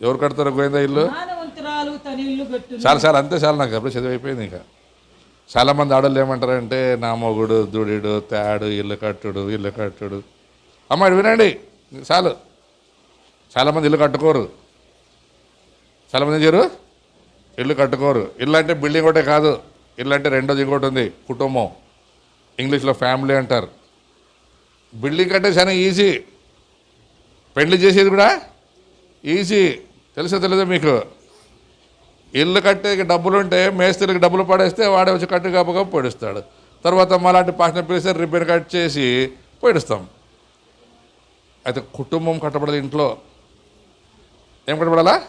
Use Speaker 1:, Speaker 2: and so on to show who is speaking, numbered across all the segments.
Speaker 1: ఎవరు కడతారు గోవింద ఇల్లు? చాలా చాలా అంతే చాలా నాకు అప్పుడు చదివి అయిపోయింది ఇంకా. చాలా మంది ఆడవాళ్ళు ఏమంటారంటే నా మొగుడు దుడిడు తేడు ఇల్లు కట్టుడు ఇల్లు కట్టుడు. అమ్మాయి వినండి చాలు. చాలామంది ఇల్లు కట్టుకోరు. చాలామంది ఏం చేయరు? ఇల్లు కట్టుకోరు. ఇల్లు అంటే బిల్డింగ్ ఒకటే కాదు. ఇల్లు అంటే రెండోది ఇంకోటి ఉంది కుటుంబం. ఇంగ్లీష్లో ఫ్యామిలీ అంటారు. బిల్డింగ్ అంటే చాలా ఈజీ పెళ్ళి చేసేది కూడా ఈజీ. తెలుసా తెలియదు మీకు? ఇల్లు కట్టేకి డబ్బులుంటే మేస్త్రికి డబ్బులు పడేస్తే వాడే వచ్చి కట్టు కప్పగా పొడిస్తాడు. తర్వాత మలాంటి పాటను పిలిస్తే రిబ్బన్ కట్ చేసి పొడిస్తాం. అయితే కుటుంబం కట్టబడదు ఇంట్లో. ఏం కట్టబడాలా?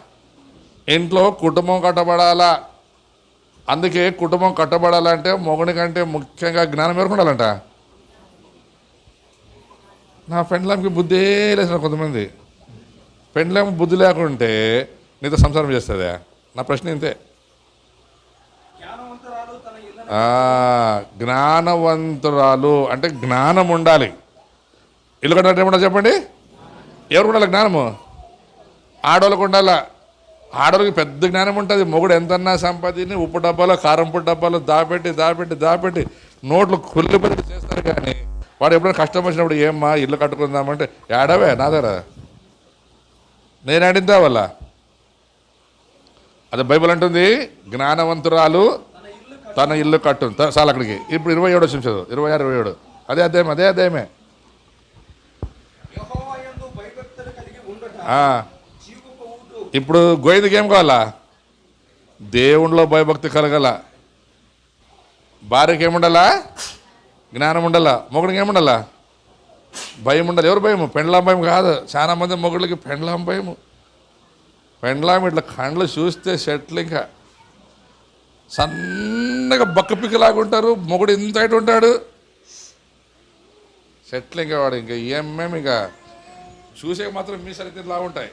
Speaker 1: ఇంట్లో కుటుంబం కట్టబడాలా. అందుకే కుటుంబం కట్టబడాలంటే మొగుడి కంటే ముఖ్యంగా జ్ఞానం ఎవరికి ఉండాలంట? నా ఫ్రెండ్లకి బుద్ధే లేదు కొంతమంది. పెండ్లేమో బుద్ధి లేకుంటే నీతో సంసారం చేస్తుందా? నా ప్రశ్న ఇంతే.
Speaker 2: జ్ఞానవంతురాలు
Speaker 1: అంటే జ్ఞానం ఉండాలి. ఇల్లు కట్టాలంటే ఏమన్నా చెప్పండి? ఎవరు ఉండాలి జ్ఞానము? ఆడవాళ్ళకు ఉండాలా. ఆడవాళ్ళకి పెద్ద జ్ఞానం ఉంటుంది. మొగుడు ఎంతన్నా సంపాదిని ఉప్పు డబ్బాలో కారం పొడి డబ్బాలో దాపెట్టి దాపెట్టి దాపెట్టి నోట్లు కుళ్ళి చేస్తారు కానీ వాడు ఎప్పుడైనా కష్టం వచ్చినప్పుడు ఏమ్మా ఇల్లు కట్టుకుందామంటే ఏడవే నా దగ్గర. నేను ఆడిందా వల్ల అది బైబిల్ అంటుంది జ్ఞానవంతురాలు తన ఇల్లు కట్టు చాలా అక్కడికి. ఇప్పుడు ఇరవై ఏడు వచ్చింది చదువు. ఇరవై ఆరు ఇరవై ఏడు. అదే అదేమే అదే
Speaker 2: అదేమే
Speaker 1: ఇప్పుడు గోయిందికి ఏం కావాలా? దేవునిలో భయభక్తి కలగల. భార్యకి ఏముండాలా? జ్ఞానం ఉండాలా? మొగుడికి ఏముండాలా? భయం ఉండాలి ఎవరు భయము? పెండ్లాం భయం కాదు. చాలా మంది మొగుళ్ళకి పెండ్లాం భయము. పెండ్లాం ఇట్లా కండ్లు చూస్తే షర్ట్లు ఇంకా. సన్నగా బక్కపిక్కలాగుంటారు ఉంటారు. మొగుడు ఇంత అయితే ఉంటాడు. షర్ట్లు ఇంకా వాడు ఇంకా ఏమేమి ఇంకా చూసే మాత్రం మీసాలు ఇంత ఇలా ఉంటాయి.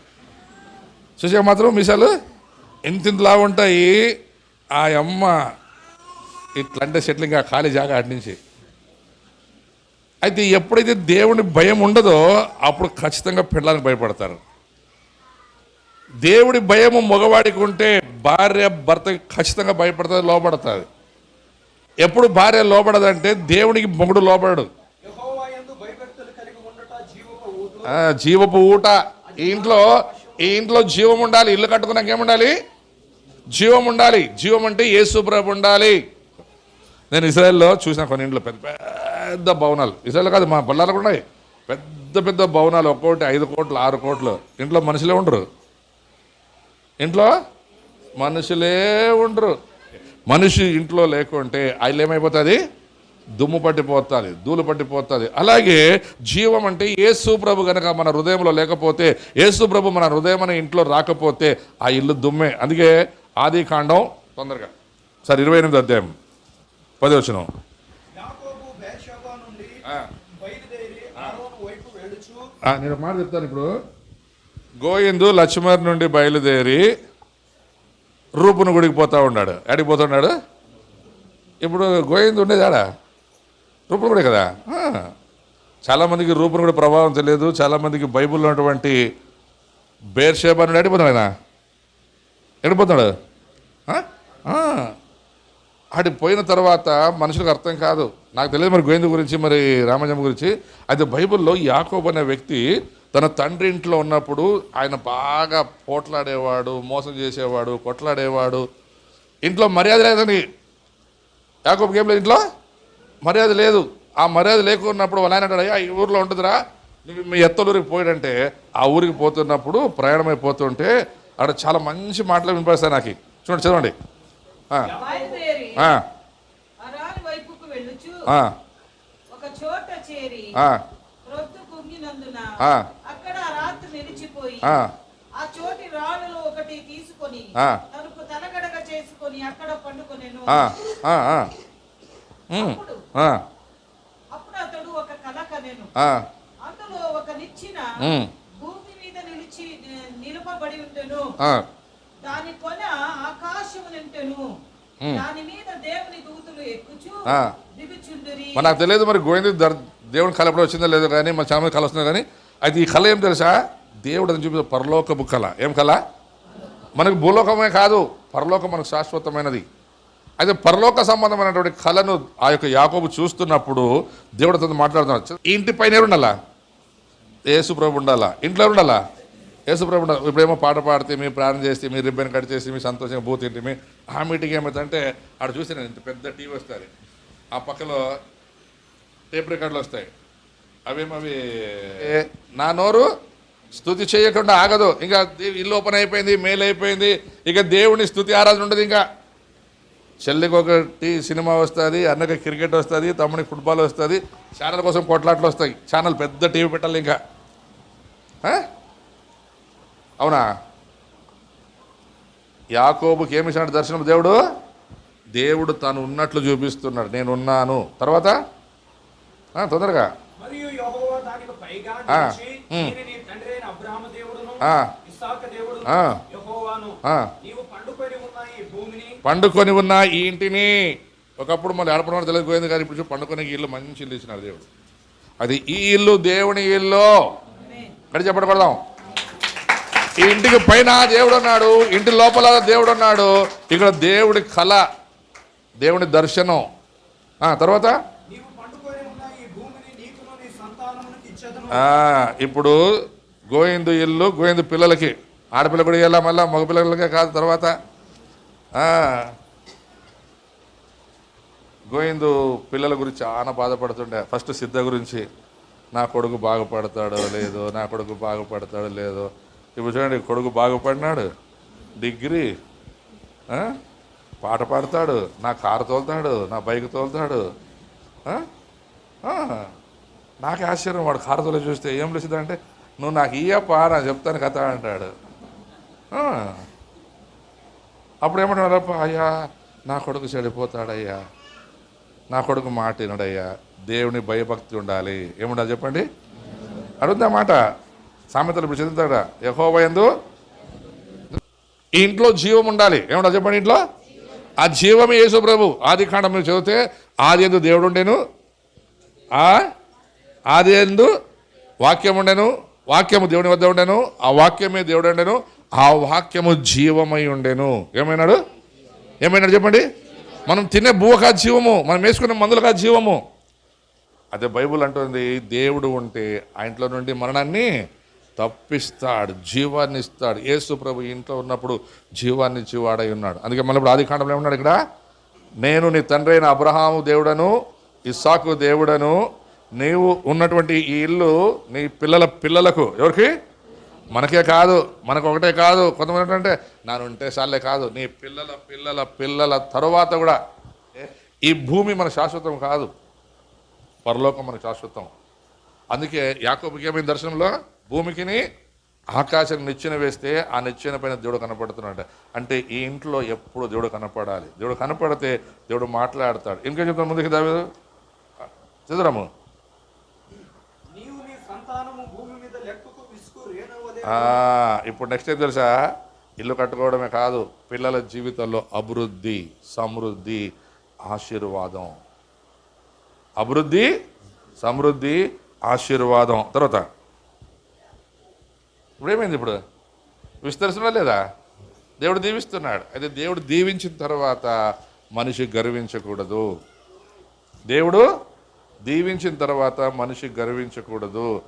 Speaker 1: చూసే మాత్రం మీసాలు ఇంత ఇంత ఉంటాయి. ఆ అమ్మ ఇట్లా అంటే సెటిల్ ఇంకా ఖాళీ జాగా అటు నుంచి. అయితే ఎప్పుడైతే దేవుని భయం ఉండదో అప్పుడు ఖచ్చితంగా పెళ్ళానికి భయపడతారు. దేవుడి భయము మగవాడికి ఉంటే భార్య భర్తకి ఖచ్చితంగా భయపడుతుంది లోపడుతుంది ఎప్పుడు భార్య లోపడదంటే దేవునికి మొగుడు లోపడడు
Speaker 2: జీవపు ఊటు.
Speaker 1: ఈ ఇంట్లో ఈ ఇంట్లో జీవం ఉండాలి ఇల్లు కట్టుకున్నాక ఏముండాలి జీవం ఉండాలి. జీవం అంటే యేసు ప్రభు ఉండాలి. నేను ఇజ్రాయెల్లో చూసిన కొన్ని ఇంట్లో పెద్ద పెద్ద భవనాలు. ఇసలు కాదు మా బళ్ళాలకు ఉన్నాయి. పెద్ద పెద్ద భవనాలు ఒక్కోటి ఐదు కోట్లు ఆరు కోట్లు. ఇంట్లో మనుషులే ఉండరు. ఇంట్లో మనుషులే ఉండరు. మనిషి ఇంట్లో లేకుంటే ఆయన ఏమైపోతుంది దుమ్ము పట్టిపోతుంది ధూళి పట్టిపోతుంది. అలాగే జీవం అంటే యేసు ప్రభు కనుక మన హృదయంలో లేకపోతే యేసు ప్రభు మన హృదయం అనే ఇంట్లో రాకపోతే ఆ ఇల్లు దుమ్మే. అందుకే ఆది కాండం తొందరగా. సార్ ఇరవై ఎనిమిది అధ్యాయం. పది వచ్చిన
Speaker 2: యాకోబు బేర్షెబా నుండి బయలుదేరి అహరోను వైపు వెళ్ళుచు
Speaker 1: నేను ఒక మాట చెప్తాను ఇప్పుడు. గోయిందు లక్ష్మణ్ నుండి బయలుదేరి రూపును గుడికి పోతా ఉన్నాడు. ఎడికి పోతున్నాడు ఇప్పుడు గోయింద్ ఉండేది ఆడ. రూపును గుడి కదా? చాలామందికి రూపును గుడి ప్రభావం తెలియదు. చాలామందికి బైబిల్లో ఉన్నటువంటి బేర్షేబా నుండి ఎడిపోతున్నాడు ఆయన? ఎడిపోతున్నాడు ఆ? పోయిన తర్వాత మనుషులకు అర్థం కాదు. నాకు తెలియదు మరి గోవింద గురించి మరి రామజమ్మ గురించి. అయితే బైబిల్లో యాకోబ్ అనే వ్యక్తి తన తండ్రి ఇంట్లో ఉన్నప్పుడు ఆయన బాగా పోట్లాడేవాడు మోసం చేసేవాడు కొట్లాడేవాడు. ఇంట్లో మర్యాద లేదని. యాకోబ్కి ఏం లేదు ఇంట్లో? మర్యాద లేదు. ఆ మర్యాద లేకున్నప్పుడు వాళ్ళ ఆయన అంటాడు అయ్యా ఈ ఊర్లో ఉంటుందిరా. నువ్వు మీ ఎత్తలూరికి పోయాడంటే ఆ ఊరికి పోతున్నప్పుడు ప్రయాణం అయిపోతుంటే అక్కడ చాలా మంచి మాటలు వినిపిస్తాయి నాకు. చూడండి చదవండి ఆ,
Speaker 3: బయలుదేరి
Speaker 1: ఆ,
Speaker 3: అరాని వైపుకు వెళ్ళుచు
Speaker 1: ఆ,
Speaker 3: ఒక చోట చేరి రొద్దు కుంగినందున. అక్కడ రాత్రి నిలిచిపోయి
Speaker 1: ఆ.
Speaker 3: చోటి రాళ్ళలో ఒకటి తీసుకొని. తనకు తలగడగ చేసుకొని అక్కడ పండుకొనెను. అప్పుడు అతడు ఒక కల కనెను.
Speaker 1: ఆ,
Speaker 3: అందులో ఒక నిచ్చిన భూమి మీద నిలిచి నిలుపబడి ఉండెను దాని కొన ఆకాశము నింటెను
Speaker 1: మరి నాకు తెలియదు మరి గోవింద దేవుని కళ ఎప్పుడు వచ్చిందో లేదో కానీ మన చాలా మంది కళ వస్తుందో కానీ అయితే ఈ కళ ఏం తెలుసా? దేవుడు అని చూపి పరలోకపు కళ. ఏం కళ? మనకు భూలోకమే కాదు పరలోకం మనకు శాశ్వతమైనది. అయితే పరలోక సంబంధమైనటువంటి కళను ఆ యొక్క యాకోబు చూస్తున్నప్పుడు దేవుడు అతను మాట్లాడుతున్నాడు. ఈ ఇంటి పైన ఎవరు ఉండాలా? యేసు ప్రభు ఉండాలా? ఇంట్లో ఉండాలా? యేసు ప్రభు ఉండాలి ఇప్పుడేమో పాట పాడితే మీ ప్రార్థన చేస్తే మీ రిబ్బన్ కట్ చేసి మీ సంతోషంగా బూత్ ఇంటి మీ ఆ మీటింగ్ ఏమవుతుందంటే ఆడ చూసి నేను ఇంత పెద్ద టీవీ వస్తుంది ఆ పక్కలో టేప్ రికార్డులు వస్తాయి. అవేమో అవి నా నోరు స్థుతి చేయకుండా ఆగదు. ఇంకా ఇల్లు ఓపెన్ అయిపోయింది మేలు అయిపోయింది. ఇక దేవుని స్థుతి ఆరాధన ఉండదు ఇంకా. చెల్లికి ఒకటి సినిమా వస్తుంది అన్నకి క్రికెట్ వస్తుంది తమ్మునికి ఫుట్బాల్ వస్తుంది. ఛానల్ కోసం కొట్లాట్లు వస్తాయి. ఛానల్ పెద్ద టీవీ పెట్టాలి ఇంకా? అవునా? యాకోబుకి ఏమి ఇచ్చినాడు దర్శనం దేవుడు? దేవుడు తాను ఉన్నట్లు చూపిస్తున్నాడు. నేను ఉన్నాను తర్వాత తొందరగా
Speaker 2: పండుకొని ఉన్న ఈ
Speaker 1: ఇంటిని. ఒకప్పుడు మళ్ళీ ఆడపడం తెలియకపోయింది కానీ ఇప్పుడు పండుకొని ఈ ఇల్లు మంచి ఇల్లు ఇచ్చినాడు దేవుడు. అది ఈ ఇల్లు దేవుని ఇల్లు. గడి చెప్పడం కొడదాం ఈ ఇంటికి పైన దేవుడు ఉన్నాడు ఇంటి లోపల దేవుడు ఉన్నాడు. ఇక్కడ దేవుడి కళ దేవుని దర్శనం. ఆ, తర్వాత? ఇప్పుడు గోవిందు ఇల్లు గోవిందు పిల్లలకి. ఆడపిల్ల కూడా ఇవ్వాలా మళ్ళా మగపిల్లలకే కాదు తర్వాత? ఆ, గోవిందు పిల్లల గురించి చాలా బాధపడుతుండే. ఫస్ట్ సిద్ధ గురించి నా కొడుకు బాగుపడతాడో లేదో నా కొడుకు బాగుపడతాడో లేదో. ఇప్పుడు చూడండి కొడుకు బాగుపడినాడు. డిగ్రీ. పాట పాడతాడు. నా కారు తోలుతాడు నా బైక్ తోలుతాడు. నాకు ఆశ్చర్యం వాడు కారు తోలి చూస్తే ఏం లేచిందంటే నువ్వు నాకు ఇయ్యప్పా నా చెప్తాను కథ అంటాడు. అప్పుడు ఏమంటాడప్ప అయ్యా నా కొడుకు చెడిపోతాడయ్యా. నా కొడుకు మాట వినడయ్యా. దేవుని భయభక్తి ఉండాలి. ఏముండాలి చెప్పండి? అడుగుతా మాట. సామెతలు ఇప్పుడు చదువుతాడ యహోవయందు ఈ ఇంట్లో జీవం ఉండాలి. ఏమంటా చెప్పండి ఇంట్లో? ఆ జీవమే యేసు ప్రభు. ఆది కాండం మీరు చదివితే ఆది ఎందు దేవుడు ఉండేను. ఆ? ఆది ఎందు వాక్యం ఉండెను. వాక్యము దేవుని వద్ద ఉండెను. ఆ వాక్యమే దేవుడు ఉండెను. ఆ వాక్యము జీవమై ఉండెను. ఏమైనాడు? ఏమైనాడు చెప్పండి? మనం తినే బువ్వ కాదు జీవము. మనం వేసుకునే మందులు కాదు జీవము. అదే బైబుల్ అంటుంది దేవుడు ఉంటే ఆ ఇంట్లో నుండి మరణాన్ని తప్పిస్తాడు జీవాన్ని ఇస్తాడు యేసు ప్రభు ఇంట్లో ఉన్నప్పుడు జీవాన్ని ఇచ్చేవాడై ఉన్నాడు. అందుకే మళ్ళీ ఇప్పుడు ఆది కాండంలో ఏమన్నాడు ఇక్కడ? నేను నీ తండ్రి అయిన అబ్రహాము దేవుడను ఇస్సాకు దేవుడను నీవు ఉన్నటువంటి ఈ ఇల్లు నీ పిల్లల పిల్లలకు. ఎవరికి? మనకే కాదు మనకు ఒకటే కాదు. కొంతమంది ఏంటంటే నన్ను ఉంటే సార్లే కాదు నీ పిల్లల పిల్లల పిల్లల తరువాత కూడా. ఈ భూమి మన శాశ్వతం కాదు. పరలోకం మనకు శాశ్వతం. అందుకే యాకోబుకి ఏమైంది దర్శనంలో? భూమికిని ఆకాశం నిచ్చెన వేస్తే ఆ నిచ్చెన పైన దేవుడు కనపడుతున్నాడు అంటే ఈ ఇంట్లో ఎప్పుడు దేవుడు కనపడాలి? దేవుడు కనపడితే దేవుడు మాట్లాడతాడు. ఇంకేం చెప్తాను ముందుకు దావేదు? చదురాము ఇప్పుడు నెక్స్ట్ ఏం తెలుసా? ఇల్లు కట్టుకోవడమే కాదు పిల్లల జీవితంలో అభివృద్ధి సమృద్ధి ఆశీర్వాదం. అభివృద్ధి సమృద్ధి ఆశీర్వాదం. తర్వాత ఇప్పుడు ఏమైంది ఇప్పుడు? విస్తరిస్తున్నా లేదా? దేవుడు దీవిస్తున్నాడు. అయితే దేవుడు దీవించిన తర్వాత మనిషి గర్వించకూడదు. దేవుడు దీవించిన తర్వాత మనిషి గర్వించకూడదు.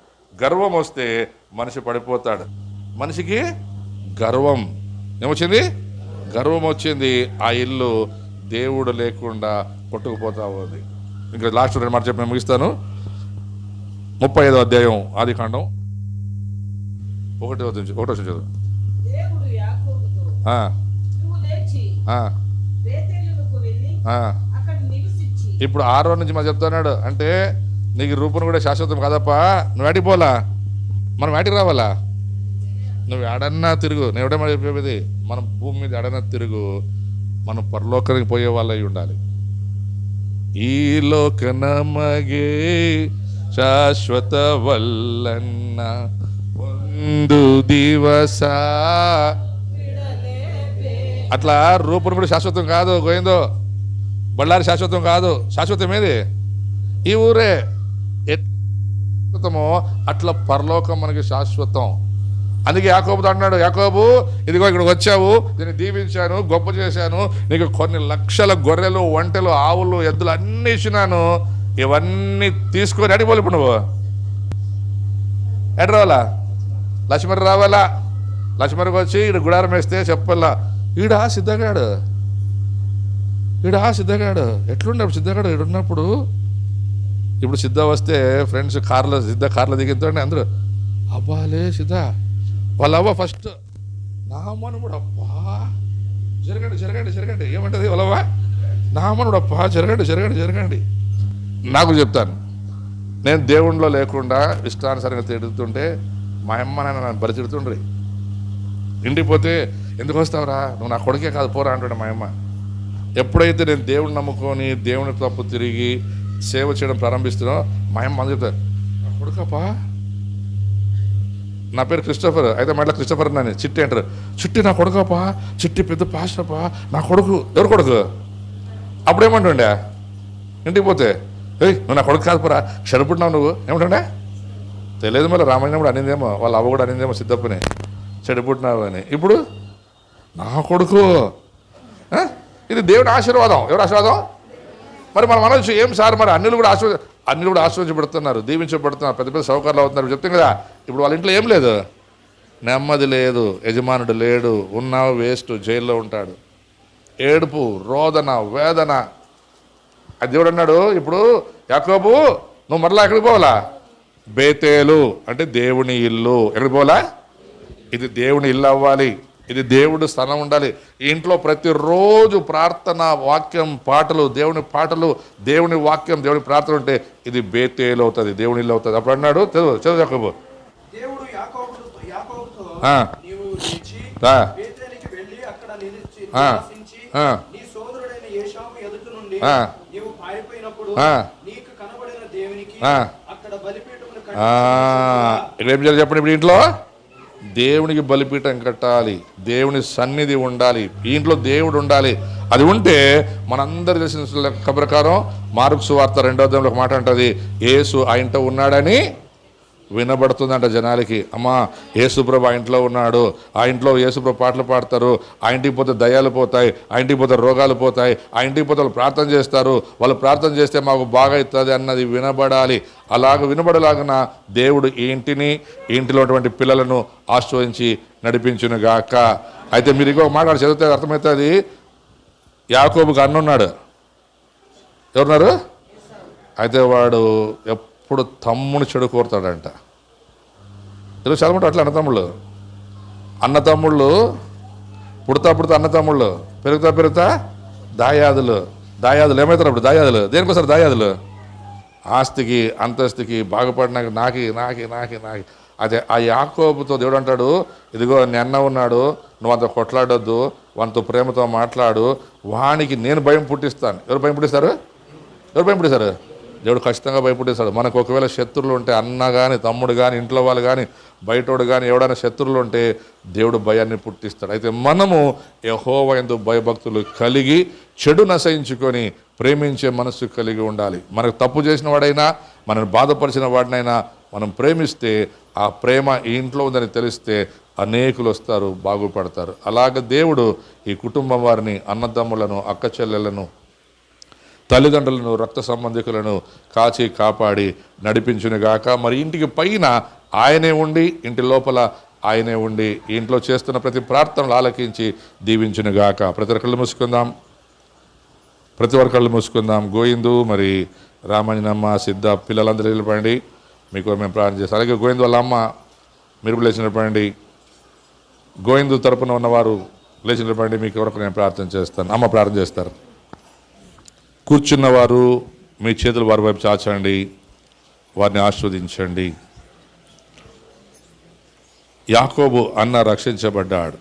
Speaker 1: గర్వం వస్తే మనిషి పడిపోతాడు. మనిషికి గర్వం. ఏమొచ్చింది? గర్వం వచ్చింది. ఆ ఇల్లు దేవుడు లేకుండా కొట్టుకుపోతా ఉంది. ఇంకా లాస్ట్ రెండు మాట చెప్పి నేను ముగిస్తాను. ముప్పై ఐదో అధ్యాయం ఆది కాండం. ఒకటి నుంచి ఒకటో చదువు.
Speaker 3: నివసించి.
Speaker 1: ఇప్పుడు ఆరో నుంచి మనం చెప్తున్నాడు అంటే నీకు రూపం కూడా శాశ్వతం కాదప్పా నువ్వు వాటికి పోలా? మనం వాటికి రావాలా? నువ్వు ఎడన్నా తిరుగు. నేను ఎవడన్నా చెప్పేది మనం భూమి మీద ఎడన్నా తిరుగు మనం పరలోకానికి పోయే వాళ్ళై ఉండాలి. ఈ లోక నమగే శాశ్వత వల్లన్న ಒಂದು ದಿವಸ అట్లా రూపం కూడా శాశ్వతం కాదు గోయిందో బళ్ళారి శాశ్వతం కాదు శాశ్వతం ఏది ఈ ఊరే ఎట్ శాశ్వతమో అట్లా పరలోకం మనకి శాశ్వతం అందుకే యాకోబుతో అన్నాడు యాకోబు ఇదిగో ఇక్కడికి వచ్చావు దీన్ని దీవించాను గొప్ప చేశాను నీకు కొన్ని లక్షల గొర్రెలు ఒంటెలు ఆవులు ఎద్దులు అన్ని ఇచ్చినాను ఇవన్నీ తీసుకొని అడిగిపోలే ఇప్పుడు నువ్వు ఎటు రావాలా లక్ష్మణ్ రావాలా? లక్ష్మణ్కి వచ్చి ఈడు గుడారం వేస్తే చెప్పాలా? ఈడా సిద్ధగాడు. ఈడా సిద్ధగాడు. ఎట్లున్నాడు సిద్ధగాడు? ఈడున్నప్పుడు ఇప్పుడు సిద్ధ వస్తే ఫ్రెండ్స్ కార్లో సిద్ధ కార్లో దిగుతుంటే అందరూ అబ్బాలే సిద్ధ వాళ్ళ ఫస్ట్ నామనుడు అబ్బా జరగండి జరగండి జరగండి. ఏమంటది వాళ్ళవ్వ నామనుడు అబ్బా జరగండి జరగండి జరగండి. నాకు చెప్తాను. నేను దేవుణ్ణిలో లేకుండా ఇష్టానుసారంగా తిడుతుంటే మా అమ్మ నాన్న నన్ను బరిచెడుతుండ్రి. ఇంటికి పోతే ఎందుకు వస్తావురా? నువ్వు నా కొడుకే కాదు పోరా అంటుండే మా అమ్మ. ఎప్పుడైతే నేను దేవుడిని నమ్ముకొని దేవుని తప్పు తిరిగి సేవ చేయడం ప్రారంభిస్తున్నా మా అమ్మ మంది చెప్తారు నా కొడుకపా నా పేరు క్రిస్టఫర్ అయితే మళ్ళీ క్రిస్టఫర్ నాని చిట్టి అంటారు. చిట్టి నా కొడుకపా చిట్టి పెద్ద పాస్టపా నా కొడుకు ఎవరు కొడుకు? అప్పుడేమంటుండే ఇంటికి పోతే ఏయ్ నువ్వు నా కొడుకు కాదు పోరా చెడుపుడున్నావు నువ్వు? ఏమంటుండే? తెలియదు మళ్ళీ రామాయణం కూడా అనిందేమో వాళ్ళ అవ్వ కూడా అనిందేమో సిద్ధప్పని. చెడిపుట్టినావు అని ఇప్పుడు? నా కొడుకు. ఇది దేవుడి ఆశీర్వాదం. ఎవరు ఆశీర్వాదం? మరి మనం అనొచ్చు ఏం సార్? మరి అన్నిలు కూడా ఆశీర్వ అన్నిలు కూడా ఆశీర్వదించబడుతున్నారు దీవించబడుతున్నారు పెద్ద పెద్ద సౌకర్యాలు అవుతున్నారు. చెప్తాం కదా ఇప్పుడు వాళ్ళ ఇంట్లో ఏం లేదు. నెమ్మది లేదు యజమానుడు లేడు ఉన్నావు వేస్ట్ జైల్లో ఉంటాడు. ఏడుపు రోదన వేదన. అది దేవుడు అన్నాడు ఇప్పుడు యాకోబు నువ్వు మరలా ఎక్కడికి పోవాలా? బేతేలు అంటే దేవుని ఇల్లు. ఎక్కడికి పోవాలా? ఇది దేవుని ఇల్లు అవ్వాలి. ఇది దేవుడు స్థలం ఉండాలి. ఇంట్లో ప్రతిరోజు ప్రార్థన వాక్యం పాటలు దేవుని పాటలు దేవుని వాక్యం దేవుని ప్రార్థన ఉంటే ఇది బేతేలు అవుతుంది దేవుని ఇల్లు అవుతుంది. అప్పుడు అన్నాడు చదువు చదువు యాకోబు.
Speaker 2: నీకు కనబడిన దేవునికి. అక్కడ
Speaker 1: ఇక్కడ ఏం చేయాలి చెప్పండి ఇప్పుడు ఇంట్లో? దేవునికి బలిపీఠం కట్టాలి దేవుని సన్నిధి ఉండాలి ఇంట్లో దేవుడు ఉండాలి. అది ఉంటే మనందరి తెలిసిన లెక్క ప్రకారం మార్క్స్ వార్త రెండో దేవుడు ఒక మాట అంటది ఏసు ఆ ఇంట ఉన్నాడని వినబడుతుందంట జనాలకి. అమ్మా యేసుప్రభు ఆ ఇంట్లో ఉన్నాడు. ఆ ఇంట్లో యేసుప్రభు పాటలు పాడతారు. ఆ ఇంటికి పోతే దయాలు పోతాయి. ఆ ఇంటికి పోతే రోగాలు పోతాయి. ఆ ఇంటికి పోతే వాళ్ళు ప్రార్థన చేస్తారు. వాళ్ళు ప్రార్థన చేస్తే మాకు బాగా అవుతుంది అన్నది వినబడాలి. అలాగ వినబడలాగిన దేవుడు ఈ ఇంటిని ఇంటిలో ఉన్నటువంటి పిల్లలను ఆశ్రయించి నడిపించును గాక అయితే మీరు ఇంకొక మాట చదివితే అర్థమవుతుంది. యాకోబుకి అన్నున్నాడు ఎవరున్నారు? అయితే వాడు ఎప్పుడు తమ్ముని చెడు కోరుతాడంట. ఇరవై చాలా మంది అట్లా అన్నతమ్ముళ్ళు. అన్నతమ్ముళ్ళు పుడతా పుడతా అన్నతమ్ముళ్ళు. పెరుగుతా పెరుగుతా దాయాదులు. దాయాదులు ఏమవుతారు అప్పుడు? దాయాదులు. దేనికోసారి దాయాదులు? ఆస్తికి అంతస్తుకి బాగుపడినాక నాకి నాకి నాకి నాకి. అదే ఆ యాకోబుతో దేవుడు అంటాడు ఇదిగో నిన్న ఉన్నాడు నువ్వు అంత కొట్లాడొద్దు వానితో ప్రేమతో మాట్లాడు వానికి నేను భయం పుట్టిస్తాను. ఎవరు భయం పుట్టిస్తారు? ఎవరు భయం పుట్టిస్తారు? దేవుడు ఖచ్చితంగా భయపడేస్తాడు మనకు ఒకవేళ శత్రువులు ఉంటే అన్న కానీ తమ్ముడు కానీ ఇంట్లో వాళ్ళు కానీ బయటోడు కానీ ఎవడైనా శత్రువులు ఉంటే దేవుడు భయాన్ని పుట్టిస్తాడు. అయితే మనము యహోవ ఎందు భయభక్తులు కలిగి చెడు నశయించుకొని ప్రేమించే మనస్సు కలిగి ఉండాలి. మనకు తప్పు చేసిన వాడైనా మనల్ని బాధపరిచిన వాడినైనా మనం ప్రేమిస్తే ఆ ప్రేమ ఈ ఇంట్లో ఉందని తెలిస్తే అనేకులు వస్తారు బాగుపడతారు. అలాగ దేవుడు ఈ కుటుంబం వారిని అన్నదమ్ములను అక్క చెల్లెలను తల్లిదండ్రులను రక్త సంబంధికులను కాచి కాపాడి నడిపించునుగాక. మరి ఇంటికి పైన ఆయనే ఉండి ఇంటి లోపల ఆయనే ఉండి ఇంట్లో చేస్తున్న ప్రతి ప్రార్థనలు ఆలకించి దీవించునుగాక. ప్రతి ఒక్కళ్ళు మూసుకుందాం. ప్రతి ఒక్కళ్ళు మూసుకుందాం. గోయిందు మరి రామంజనమ్మ సిద్ధ పిల్లలందరూ వెళ్ళిపోండి మీకు మేము ప్రార్థన చేస్తాం. అలాగే గోవింద్ వాళ్ళ అమ్మ మీరు లేచినప్పండి గోవిందు తరపున ఉన్నవారు లేచినప్పండి మీకు వరకు నేను ప్రార్థన చేస్తాను? అమ్మ ప్రార్థన చేస్తారు. కూర్చున్నవారు మీ చేతులు వారి వైపు చాచండి వారిని ఆస్వాదించండి యాకోబు అన్న రక్షించబడ్డాడు.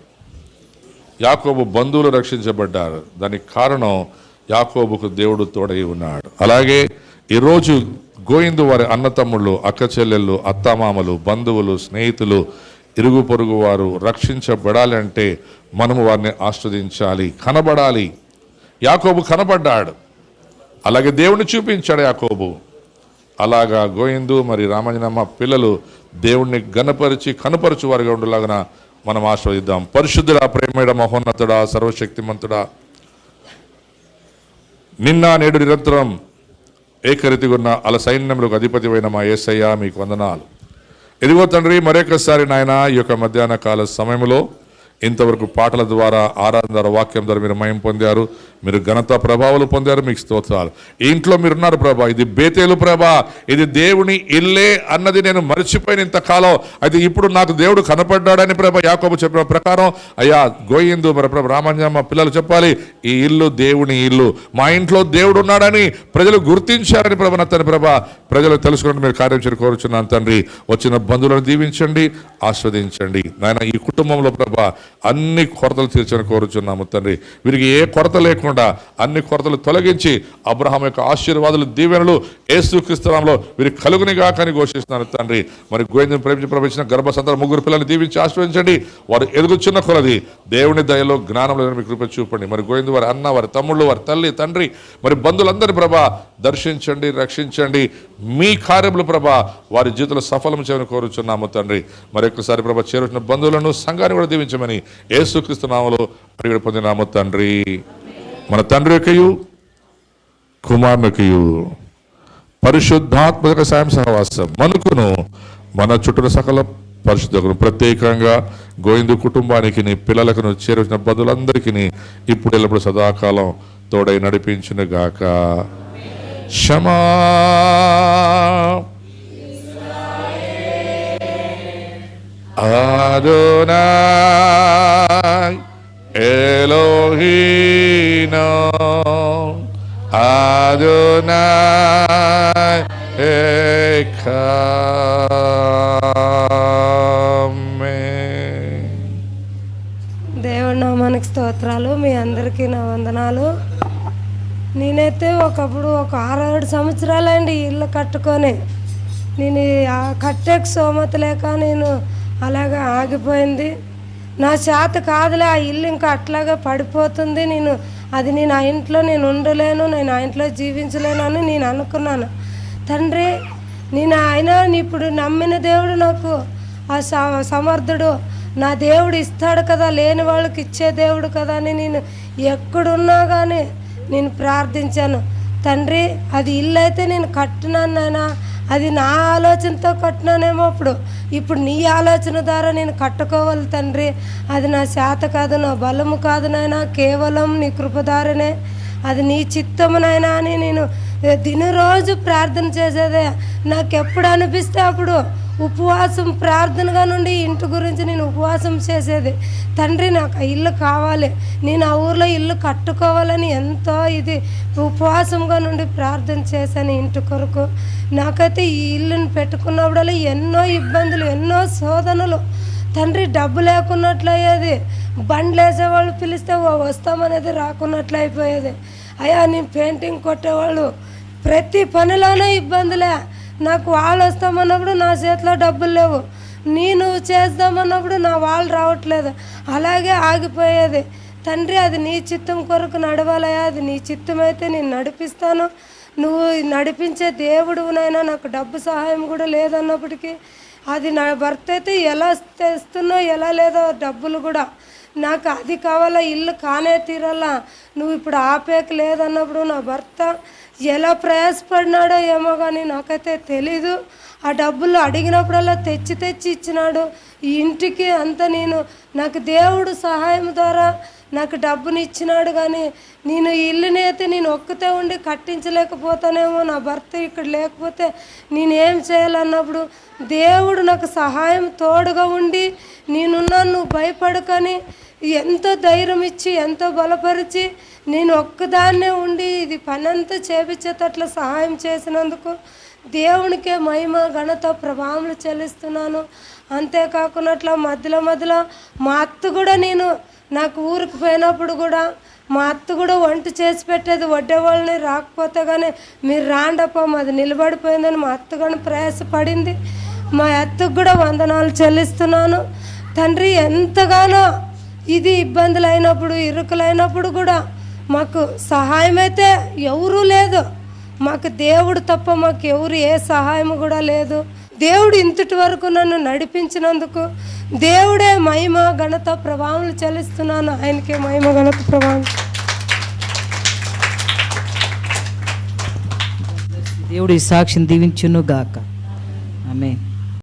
Speaker 1: యాకోబు బంధువులు రక్షించబడ్డారు. దానికి కారణం యాకోబుకు దేవుడు తోడై ఉన్నాడు. అలాగే ఈరోజు గోయిందు వారి అన్నతమ్ముళ్ళు అక్క చెల్లెళ్ళు అత్తమామలు బంధువులు స్నేహితులు ఇరుగు పొరుగు వారు రక్షించబడాలంటే మనము వారిని ఆస్వాదించాలి కనబడాలి. యాకోబు కనబడ్డాడు. అలాగే దేవుని చూపించాడు యాకోబు. అలాగా గోయిందు మరి రామంజనమ్మ పిల్లలు దేవుణ్ణి గణపరిచి కనపరచు వారిగా ఉండలాగన మనం ఆస్వాదిద్దాం పరిశుద్ధుడా ప్రేమేడ మహోన్నతుడా సర్వశక్తిమంతుడా. నిన్న నేడు నిరంతరం ఏకరీతిగున్న అల సైన్యములకు అధిపతివైన మా ఏసయ్య మీకు వందనాలు. ఇదిగో తండ్రి మరొకసారి నాయన ఈ యొక్క మధ్యాహ్న కాల సమయంలో ఇంతవరకు పాటల ద్వారా ఆరాధన ద్వారా వాక్యం ద్వారా మీరు మయం పొందారు. మీరు ఘనత ప్రభావాలు పొందారు. మీకు స్తోత్రాలు. ఇంట్లో మీరున్నారు ప్రభా. ఇది బేతేలు ప్రభా. ఇది దేవుని ఇల్లే అన్నది నేను మర్చిపోయిన ఇంతకాలం. అయితే ఇప్పుడు నాకు దేవుడు కనపడ్డాడని ప్రభ యాకోబు చెప్పిన ప్రకారం అయ్యా గోయిందు మరి ప్రభ రామంజమ్మ పిల్లలు చెప్పాలి ఈ ఇల్లు దేవుని ఇల్లు. మా ఇంట్లో దేవుడు ఉన్నాడని ప్రజలు గుర్తించారని ప్రభ నా తండ్రి ప్రభ. ప్రజలు తెలుసుకున్నట్టు మీరు కార్యం చేరు కోరుచున్నాను తండ్రి. వచ్చిన బంధువులను దీవించండి ఆస్వాదించండి. నాయన ఈ కుటుంబంలో ప్రభా అన్ని కొరతలు తీర్చని కోరుచున్నాము తండ్రి. వీరికి ఏ కొరత లేకుండా అన్ని కొరతలు తొలగించి అబ్రహాం యొక్క ఆశీర్వాదాలు దీవెనలు ఏసుక్రీస్తునామంలో వీరికి కలుగుని కాకని ఘోషిస్తున్నాను తండ్రి. మరి గోవిందం ప్రేమించి ప్రవేశించిన గర్భసంతర ముగ్గురు పిల్లల్ని దీవించి ఆశ్రయించండి. వారు ఎదుగుచున్న కొలది దేవుని దయలో జ్ఞానంలో మీ కృప చూపండి. మరి గోవింద వారి అన్న వారి తమ్ముళ్ళు వారి తల్లి తండ్రి. మరి బంధువులందరి ప్రభా దర్శించండి రక్షించండి. మీ కార్యములు ప్రభా వారి జీవితంలో సఫలం చేయని కోరుచున్నాము తండ్రి. మరి ఒక్కసారి ప్రభా చేరుతున్న బంధువులను సంఘాన్ని కూడా దీవించమని ఏసుక్రీస్తు నామలో అడిగి పొందినాము తండ్రి. మన తండ్రి యొక్కయు కుమారునికయు పరిశుద్ధాత్మక సాయం సహవాసం. మనకును మన చుట్టూ సకల పరిశుద్ధకును ప్రత్యేకంగా గోవిందు కుటుంబానికి పిల్లలకు చేరుచిన బంధువులందరికీ ఇప్పుడు ఎల్లప్పుడు సదాకాలం తోడై నడిపించును గాక క్షమా. Adonai Elohino. Adonai Ekame
Speaker 4: నామానికి స్తోత్రాలు మీ అందరికీ నా వందనాలు. నేనైతే ఒకప్పుడు ఒక ఆరేడు సంవత్సరాలండి ఇల్లు కట్టుకొని. నేను కట్టే ఆ సోమత లేక నేను అలాగా ఆగిపోయింది. నా చేత కాదులే ఆ ఇల్లు ఇంకా అట్లాగే పడిపోతుంది. నేను అది నేను ఆ ఇంట్లో నేను ఉండలేను నేను ఆ ఇంట్లో జీవించలేను అని నేను అనుకున్నాను. తండ్రి నేను ఆయన ఇప్పుడు నమ్మిన దేవుడు నాకు ఆ స- సమర్థుడు. నా దేవుడు ఇస్తాడు కదా లేని వాళ్ళకి ఇచ్చే దేవుడు కదా అని నేను ఎక్కడున్నా కానీ నేను ప్రార్థించాను. తండ్రి అది ఇల్లు అయితే నేను కట్టినాను నాయనా. అది నా ఆలోచనతో కట్టినానేమో అప్పుడు ఇప్పుడు నీ ఆలోచన ద్వారా నేను కట్టుకోవాలి తండ్రి. అది నా శాత కాదు నా బలము కాదు నాయన. కేవలం నీ కృపదారనే అది నీ చిత్తమునైనా అని నేను దినరోజు ప్రార్థన చేసేదే. నాకు ఎప్పుడు అనిపిస్తే అప్పుడు ఉపవాసం ప్రార్థనగా నుండి ఇంటి గురించి నేను ఉపవాసం చేసేది. తండ్రి నాకు ఆ ఇల్లు కావాలి. నేను ఆ ఊర్లో ఇల్లు కట్టుకోవాలని ఎంతో ఇది ఉపవాసంగా నుండి ప్రార్థన చేశాను ఇంటి కొరకు. నాకైతే ఈ ఇల్లుని పెట్టుకున్నప్పుడల్లా ఎన్నో ఇబ్బందులు ఎన్నో శోధనలు. తండ్రి డబ్బు లేకున్నట్లు అయ్యేది బండ్లు వేసేవాళ్ళు పిలిస్తే ఓ వస్తామనేది రాకున్నట్లు అయిపోయేది. అయ్యా నేను పెయింటింగ్ కొట్టేవాళ్ళు. ప్రతి పనిలోనే ఇబ్బందులే. నాకు వాళ్ళు వస్తామన్నప్పుడు నా చేతిలో డబ్బులు లేవు. నేను చేద్దామన్నప్పుడు నా వాళ్ళు రావట్లేదు. అలాగే ఆగిపోయేది. తండ్రి అది నీ చిత్తం కొరకు నడవాలయా? అది నీ చిత్తం అయితే నేను నడిపిస్తాను. నువ్వు నడిపించే దేవుడునైనా నాకు డబ్బు సహాయం కూడా లేదన్నప్పటికీ అది నా భర్త అయితే ఎలా తెస్తున్నో ఎలా లేదో డబ్బులు కూడా. నాకు అది కావాలా ఇల్లు కానే తీరాలా. నువ్వు ఇప్పుడు ఆపేక లేదన్నప్పుడు నా భర్త ఎలా ప్రయాసపడినాడో ఏమో కానీ నాకైతే తెలీదు. ఆ డబ్బులు అడిగినప్పుడల్లా తెచ్చి తెచ్చి ఇచ్చినాడు. ఈ ఇంటికి అంత నేను నాకు దేవుడు సహాయం ద్వారా నాకు డబ్బుని ఇచ్చినాడు కానీ నేను ఈ ఇల్లుని అయితే నేను ఒక్కతే ఉండి కట్టించలేకపోతానేమో నా భర్త ఇక్కడ లేకపోతే నేను ఏం చేయాలన్నప్పుడు దేవుడు నాకు సహాయం తోడుగా ఉండి నేనున్నాను నువ్వు భయపడకని ఎంతో ధైర్యం ఇచ్చి ఎంతో బలపరిచి నేను ఒక్కదాన్నే ఉండి ఇది పనంతా చేపించేటట్లు సహాయం చేసినందుకు దేవునికే మహిమ ఘనత ప్రభావములు చెల్లిస్తున్నాను. అంతేకాకుండా మధ్యలో మధ్యలో మా అత్త కూడా నేను నాకు ఊరికి పోయినప్పుడు కూడా మా అత్త కూడా వంట చేసి పెట్టేది వడ్డేవాళ్ళని రాకపోతే కానీ మీరు రాండప్ప మాది నిలబడిపోయిందని మా అత్త కానీ ప్రయాసపడింది. మా అత్తకు కూడా వందనాలు చెల్లిస్తున్నాను. తండ్రి ఎంతగానో ఇది ఇబ్బందులు అయినప్పుడు ఇరుకులైనప్పుడు కూడా మాకు సహాయం అయితే ఎవరూ లేదు. మాకు దేవుడు తప్ప మాకు ఎవరు ఏ సహాయం కూడా లేదు. దేవుడు ఇంతటి వరకు నన్ను నడిపించినందుకు దేవుడే మహిమ ఘనత ప్రభావం చెల్లిస్తున్నాను. ఆయనకే మహిమ ఘనత ప్రభావం.
Speaker 5: దేవుడి సాక్షిని దీవించును గాక ఆమె